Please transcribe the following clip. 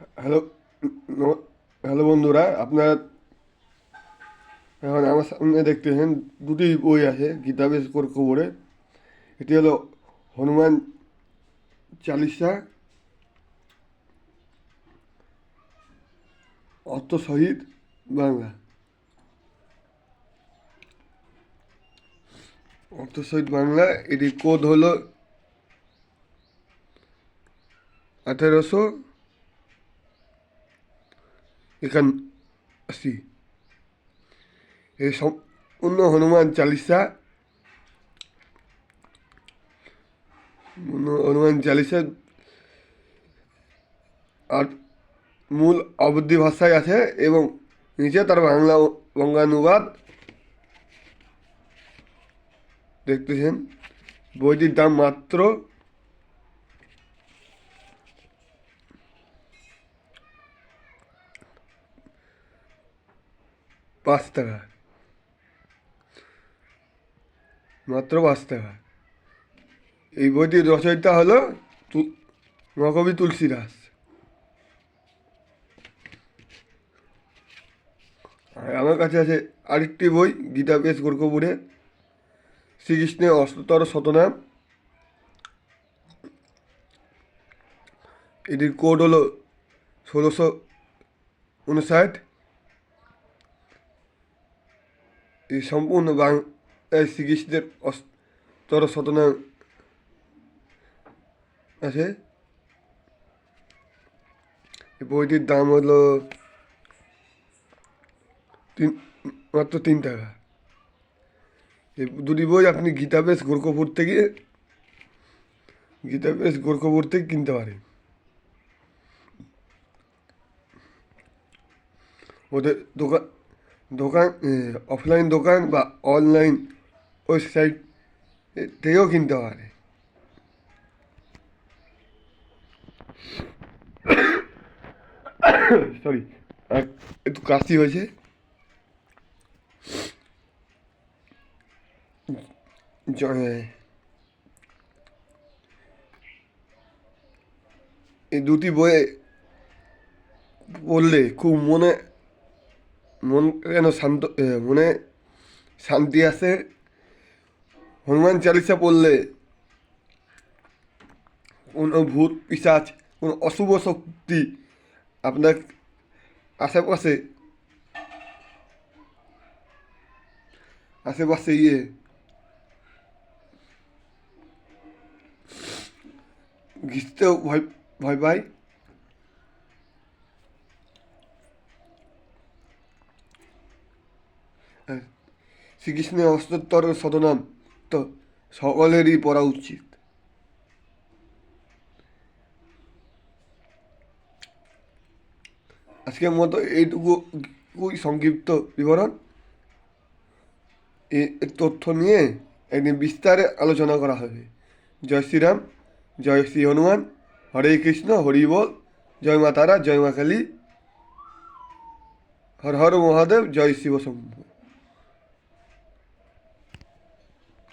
Hello hello বন্ধুরা, আপনারা এখন আমার সামনে দেখতেছেন দুটি বই আছে গীতাবেশ খবরে। এটি হলো হনুমান চালিসা, অর্থ শহীদ বাংলা। অর্থ শহীদ বাংলা, এটির কোড হলো আঠেরোশো একাশি এই সম্পূর্ণ হনুমান চালিসা। হনুমান চালিসা, আর মূল অবধি ভাষায় আছে এবং নিচে তার বাংলা বঙ্গানুবাদ। দেখতেছেন, বইটির দাম মাত্র পাঁচ টাকা। মাত্র পাঁচ টাকা। এই বইটির রচয়িতা হলো মহাকবি তুলসী দাস আর আমার কাছে আছে আরেকটি বই, গীতা পেশ গোরখপুরে। শ্রীকৃষ্ণের অষ্টতর শতনাম। এটির কোড হলো ষোলোশো উনষাট এই সম্পূর্ণ বাংলায় শ্রীকৃষ্ণের অষ্টর শতনাম আছে। এই বইটির দাম হলো তিন মাত্র তিন টাকা। এই দুটি বই আপনি গীতাবেশ গোরখপুর থেকে গীতাবেশ গোরখপুর থেকে কিনতে পারেন। ওদের দোকান দোকান অফলাইন দোকান বা অনলাইন ওয়েবসাইট থেকেও কিনতে পারে। সরি একটু কাশি হয়েছে। এই দুটি বইয়ে পড়লে খুব মনে মন যেন শান্ত মনে শান্তি আসে হনুমান চালিসা পড়লে কোনো ভূত, পিসাচ, কোনো অশুভ শক্তি আপনার আশেপাশে আশেপাশে ইয়ে ঘিচতেও ভয় ভয় পায়। শ্রীকৃষ্ণের অস্তোত্তর সদনাম তো সকলেরই পড়া উচিত। আজকের মতো এইটুকুই সংক্ষিপ্ত বিবরণ। এই তথ্য নিয়ে একদিন বিস্তারে আলোচনা করা হবে। জয় শ্রীরাম, জয় শ্রী হনুমান, হরে কৃষ্ণ, হরি বল, জয় মা তারা, জয় মা কালী, হর হর মহাদেব, জয় শিব শম্ভু।